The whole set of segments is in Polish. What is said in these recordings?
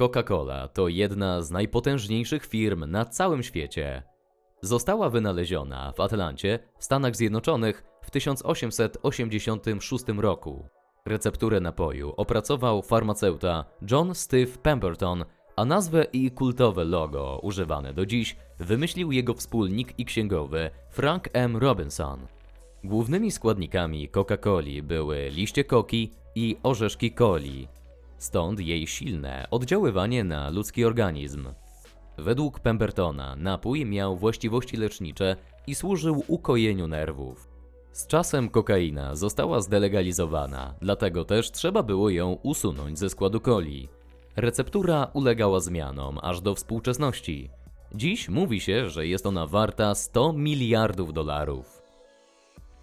Coca-Cola to jedna z najpotężniejszych firm na całym świecie. Została wynaleziona w Atlancie, w Stanach Zjednoczonych w 1886 roku. Recepturę napoju opracował farmaceuta John Steve Pemberton, a nazwę i kultowe logo używane do dziś wymyślił jego wspólnik i księgowy Frank M. Robinson. Głównymi składnikami Coca-Coli były liście koki i orzeszki coli, stąd jej silne oddziaływanie na ludzki organizm. Według Pembertona napój miał właściwości lecznicze i służył ukojeniu nerwów. Z czasem kokaina została zdelegalizowana, dlatego też trzeba było ją usunąć ze składu coli. Receptura ulegała zmianom aż do współczesności. Dziś mówi się, że jest ona warta 100 miliardów dolarów.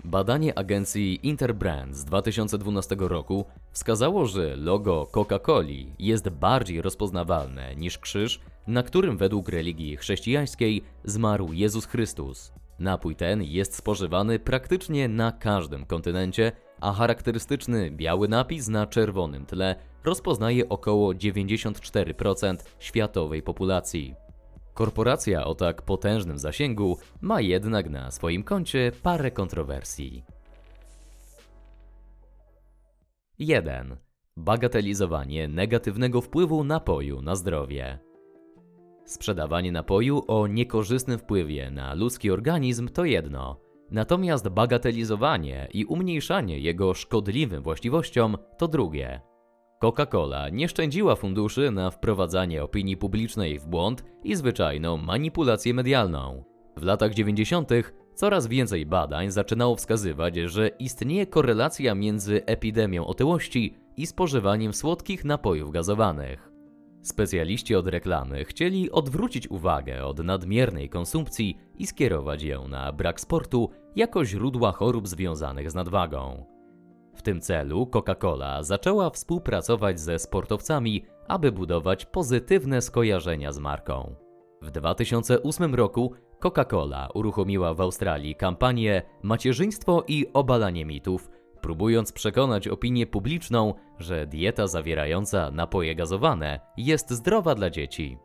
Badanie agencji Interbrand z 2012 roku wskazało, że logo Coca-Coli jest bardziej rozpoznawalne niż krzyż, na którym według religii chrześcijańskiej zmarł Jezus Chrystus. Napój ten jest spożywany praktycznie na każdym kontynencie, a charakterystyczny biały napis na czerwonym tle rozpoznaje około 94% światowej populacji. Korporacja o tak potężnym zasięgu ma jednak na swoim koncie parę kontrowersji. 1. Bagatelizowanie negatywnego wpływu napoju na zdrowie. Sprzedawanie napoju o niekorzystnym wpływie na ludzki organizm to jedno, natomiast bagatelizowanie i umniejszanie jego szkodliwym właściwościom to drugie. Coca-Cola nie szczędziła funduszy na wprowadzanie opinii publicznej w błąd i zwyczajną manipulację medialną. W latach 90. coraz więcej badań zaczynało wskazywać, że istnieje korelacja między epidemią otyłości i spożywaniem słodkich napojów gazowanych. Specjaliści od reklamy chcieli odwrócić uwagę od nadmiernej konsumpcji i skierować ją na brak sportu jako źródła chorób związanych z nadwagą. W tym celu Coca-Cola zaczęła współpracować ze sportowcami, aby budować pozytywne skojarzenia z marką. W 2008 roku Coca-Cola uruchomiła w Australii kampanię Macierzyństwo i obalanie mitów, próbując przekonać opinię publiczną, że dieta zawierająca napoje gazowane jest zdrowa dla dzieci.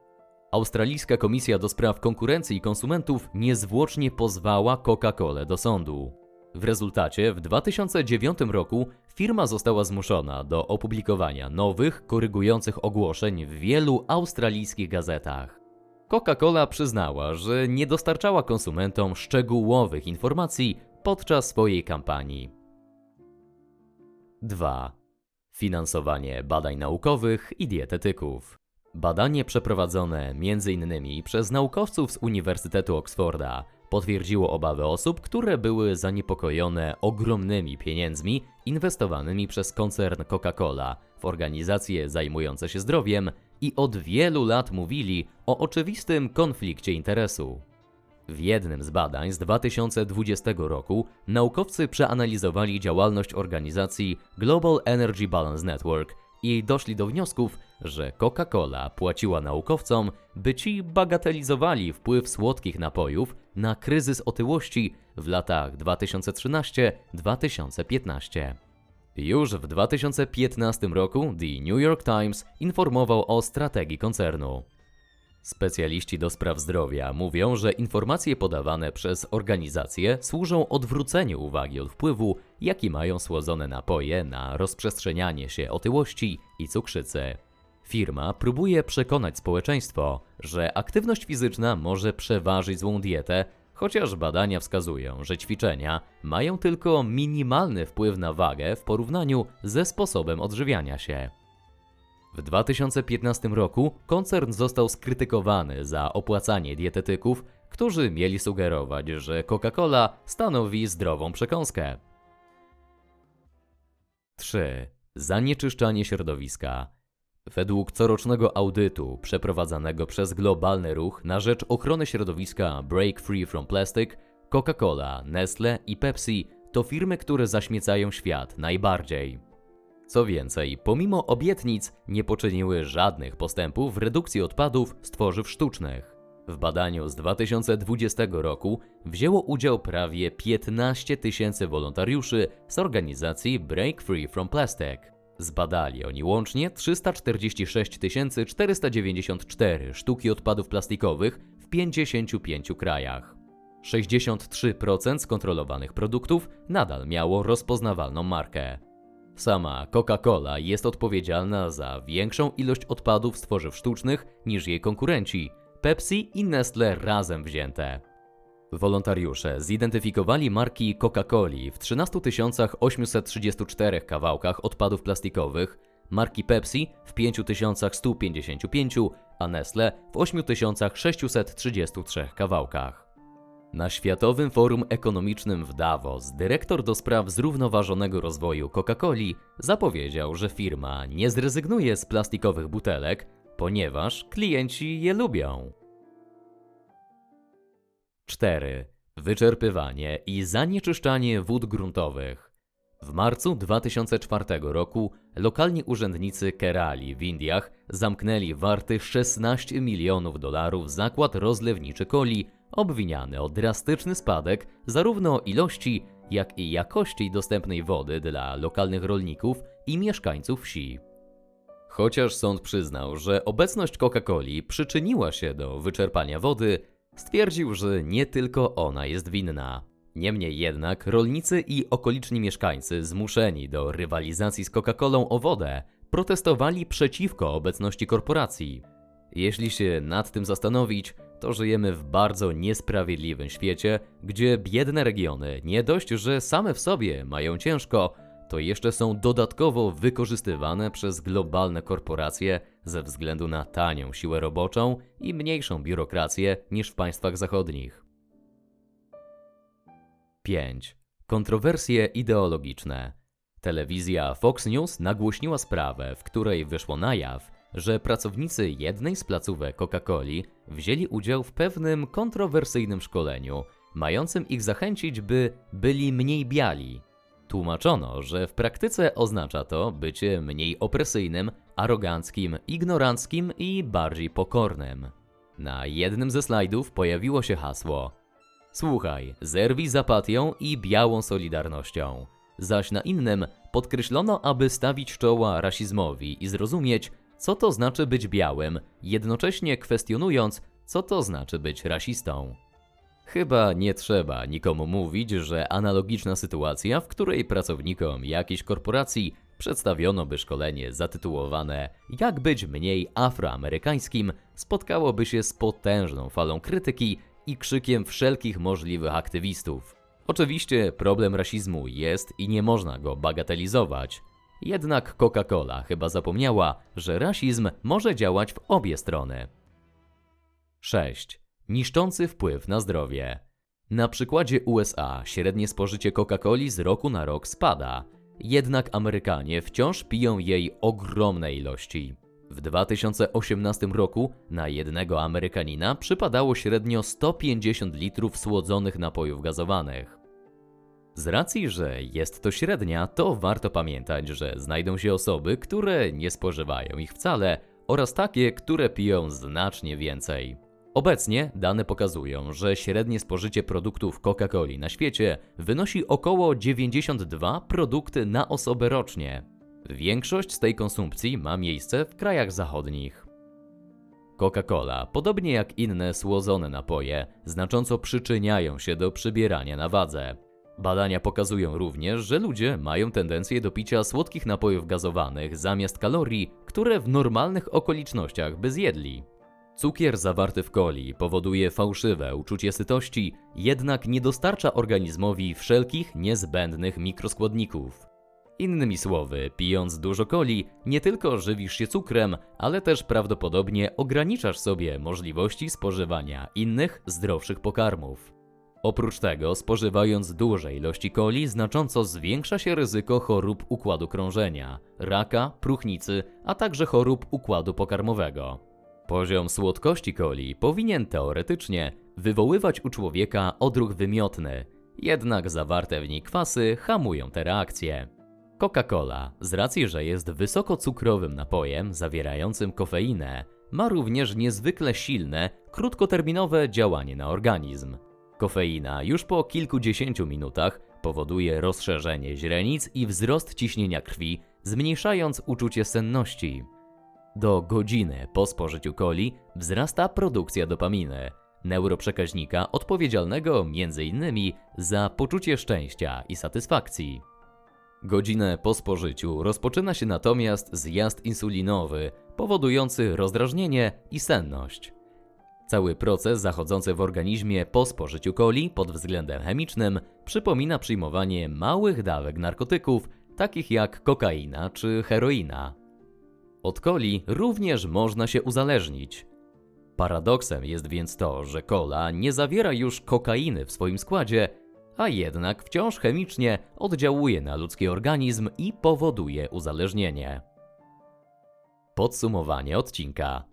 Australijska Komisja do Spraw Konkurencji i Konsumentów niezwłocznie pozwała Coca-Colę do sądu. W rezultacie w 2009 roku firma została zmuszona do opublikowania nowych, korygujących ogłoszeń w wielu australijskich gazetach. Coca-Cola przyznała, że nie dostarczała konsumentom szczegółowych informacji podczas swojej kampanii. 2. Finansowanie badań naukowych i dietetyków. Badanie przeprowadzone m.in. przez naukowców z Uniwersytetu Oxforda potwierdziło obawy osób, które były zaniepokojone ogromnymi pieniędzmi inwestowanymi przez koncern Coca-Cola w organizacje zajmujące się zdrowiem i od wielu lat mówili o oczywistym konflikcie interesu. W jednym z badań z 2020 roku naukowcy przeanalizowali działalność organizacji Global Energy Balance Network i doszli do wniosków, że Coca-Cola płaciła naukowcom, by ci bagatelizowali wpływ słodkich napojów na kryzys otyłości w latach 2013-2015. Już w 2015 roku The New York Times informował o strategii koncernu. Specjaliści do spraw zdrowia mówią, że informacje podawane przez organizacje służą odwróceniu uwagi od wpływu, jaki mają słodzone napoje na rozprzestrzenianie się otyłości i cukrzycy. Firma próbuje przekonać społeczeństwo, że aktywność fizyczna może przeważyć złą dietę, chociaż badania wskazują, że ćwiczenia mają tylko minimalny wpływ na wagę w porównaniu ze sposobem odżywiania się. W 2015 roku koncern został skrytykowany za opłacanie dietetyków, którzy mieli sugerować, że Coca-Cola stanowi zdrową przekąskę. 3. Zanieczyszczanie środowiska. Według corocznego audytu przeprowadzanego przez globalny ruch na rzecz ochrony środowiska Break Free from Plastic, Coca-Cola, Nestle i Pepsi to firmy, które zaśmiecają świat najbardziej. Co więcej, pomimo obietnic nie poczyniły żadnych postępów w redukcji odpadów z tworzyw sztucznych. W badaniu z 2020 roku wzięło udział prawie 15 tysięcy wolontariuszy z organizacji Break Free from Plastic. Zbadali oni łącznie 346 494 sztuki odpadów plastikowych w 55 krajach. 63% skontrolowanych produktów nadal miało rozpoznawalną markę. Sama Coca-Cola jest odpowiedzialna za większą ilość odpadów z tworzyw sztucznych niż jej konkurenci Pepsi i Nestle razem wzięte. Wolontariusze zidentyfikowali marki Coca-Coli w 13 834 kawałkach odpadów plastikowych, marki Pepsi w 5155, a Nestle w 8633 kawałkach. Na Światowym Forum Ekonomicznym w Davos dyrektor do spraw zrównoważonego rozwoju Coca-Coli zapowiedział, że firma nie zrezygnuje z plastikowych butelek, ponieważ klienci je lubią. 4. Wyczerpywanie i zanieczyszczanie wód gruntowych. W marcu 2004 roku lokalni urzędnicy Kerali w Indiach zamknęli warty 16 milionów dolarów zakład rozlewniczy coli, obwiniany o drastyczny spadek zarówno ilości, jak i jakości dostępnej wody dla lokalnych rolników i mieszkańców wsi. Chociaż sąd przyznał, że obecność Coca-Coli przyczyniła się do wyczerpania wody, stwierdził, że nie tylko ona jest winna. Niemniej jednak rolnicy i okoliczni mieszkańcy zmuszeni do rywalizacji z Coca-Colą o wodę protestowali przeciwko obecności korporacji. Jeśli się nad tym zastanowić, to żyjemy w bardzo niesprawiedliwym świecie, gdzie biedne regiony nie dość, że same w sobie mają ciężko, to jeszcze są dodatkowo wykorzystywane przez globalne korporacje ze względu na tanią siłę roboczą i mniejszą biurokrację niż w państwach zachodnich. 5. Kontrowersje ideologiczne. Telewizja Fox News nagłośniła sprawę, w której wyszło na jaw, że pracownicy jednej z placówek Coca-Coli wzięli udział w pewnym kontrowersyjnym szkoleniu, mającym ich zachęcić, by byli mniej biali. Tłumaczono, że w praktyce oznacza to bycie mniej opresyjnym, aroganckim, ignoranckim i bardziej pokornym. Na jednym ze slajdów pojawiło się hasło: Słuchaj, zerwij z apatią i białą solidarnością. Zaś na innym podkreślono, aby stawić czoła rasizmowi i zrozumieć, co to znaczy być białym, jednocześnie kwestionując, co to znaczy być rasistą. Chyba nie trzeba nikomu mówić, że analogiczna sytuacja, w której pracownikom jakiejś korporacji przedstawiono by szkolenie zatytułowane Jak być mniej afroamerykańskim, spotkałoby się z potężną falą krytyki i krzykiem wszelkich możliwych aktywistów. Oczywiście problem rasizmu jest i nie można go bagatelizować. Jednak Coca-Cola chyba zapomniała, że rasizm może działać w obie strony. 6. Niszczący wpływ na zdrowie. Na przykładzie USA średnie spożycie Coca-Coli z roku na rok spada, jednak Amerykanie wciąż piją jej ogromne ilości. W 2018 roku na jednego Amerykanina przypadało średnio 150 litrów słodzonych napojów gazowanych. Z racji, że jest to średnia, to warto pamiętać, że znajdą się osoby, które nie spożywają ich wcale oraz takie, które piją znacznie więcej. Obecnie dane pokazują, że średnie spożycie produktów Coca-Coli na świecie wynosi około 92 produkty na osobę rocznie. Większość z tej konsumpcji ma miejsce w krajach zachodnich. Coca-Cola, podobnie jak inne słodzone napoje, znacząco przyczyniają się do przybierania na wadze. Badania pokazują również, że ludzie mają tendencję do picia słodkich napojów gazowanych zamiast kalorii, które w normalnych okolicznościach by zjedli. Cukier zawarty w coli powoduje fałszywe uczucie sytości, jednak nie dostarcza organizmowi wszelkich niezbędnych mikroskładników. Innymi słowy, pijąc dużo coli, nie tylko żywisz się cukrem, ale też prawdopodobnie ograniczasz sobie możliwości spożywania innych, zdrowszych pokarmów. Oprócz tego, spożywając duże ilości coli, znacząco zwiększa się ryzyko chorób układu krążenia, raka, próchnicy, a także chorób układu pokarmowego. Poziom słodkości coli powinien teoretycznie wywoływać u człowieka odruch wymiotny, jednak zawarte w niej kwasy hamują te reakcje. Coca-Cola, z racji, że jest wysokocukrowym napojem zawierającym kofeinę, ma również niezwykle silne, krótkoterminowe działanie na organizm. Kofeina już po kilkudziesięciu minutach powoduje rozszerzenie źrenic i wzrost ciśnienia krwi, zmniejszając uczucie senności. Do godziny po spożyciu coli wzrasta produkcja dopaminy, neuroprzekaźnika odpowiedzialnego m.in. za poczucie szczęścia i satysfakcji. Godzinę po spożyciu rozpoczyna się natomiast zjazd insulinowy, powodujący rozdrażnienie i senność. Cały proces zachodzący w organizmie po spożyciu coli pod względem chemicznym przypomina przyjmowanie małych dawek narkotyków, takich jak kokaina czy heroina. Od coli również można się uzależnić. Paradoksem jest więc to, że kola nie zawiera już kokainy w swoim składzie, a jednak wciąż chemicznie oddziałuje na ludzki organizm i powoduje uzależnienie. Podsumowanie odcinka.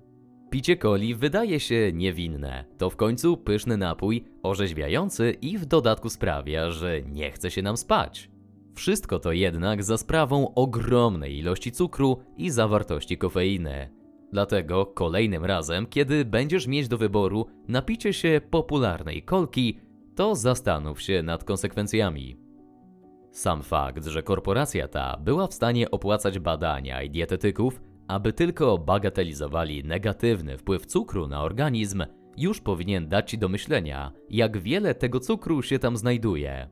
Picie coli wydaje się niewinne. To w końcu pyszny napój, orzeźwiający i w dodatku sprawia, że nie chce się nam spać. Wszystko to jednak za sprawą ogromnej ilości cukru i zawartości kofeiny. Dlatego kolejnym razem, kiedy będziesz mieć do wyboru napicie się popularnej kolki, to zastanów się nad konsekwencjami. Sam fakt, że korporacja ta była w stanie opłacać badania i dietetyków, aby tylko bagatelizowali negatywny wpływ cukru na organizm, już powinien dać Ci do myślenia, jak wiele tego cukru się tam znajduje.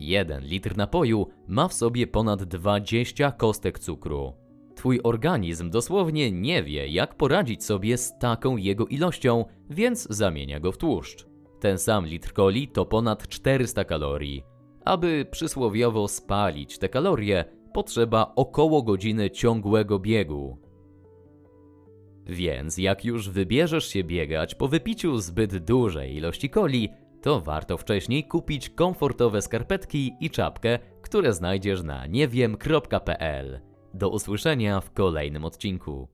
Jeden litr napoju ma w sobie ponad 20 kostek cukru. Twój organizm dosłownie nie wie, jak poradzić sobie z taką jego ilością, więc zamienia go w tłuszcz. Ten sam litr coli to ponad 400 kalorii. Aby przysłowiowo spalić te kalorie, potrzeba około godziny ciągłego biegu. Więc jak już wybierzesz się biegać po wypiciu zbyt dużej ilości coli, to warto wcześniej kupić komfortowe skarpetki i czapkę, które znajdziesz na niewiem.pl. Do usłyszenia w kolejnym odcinku.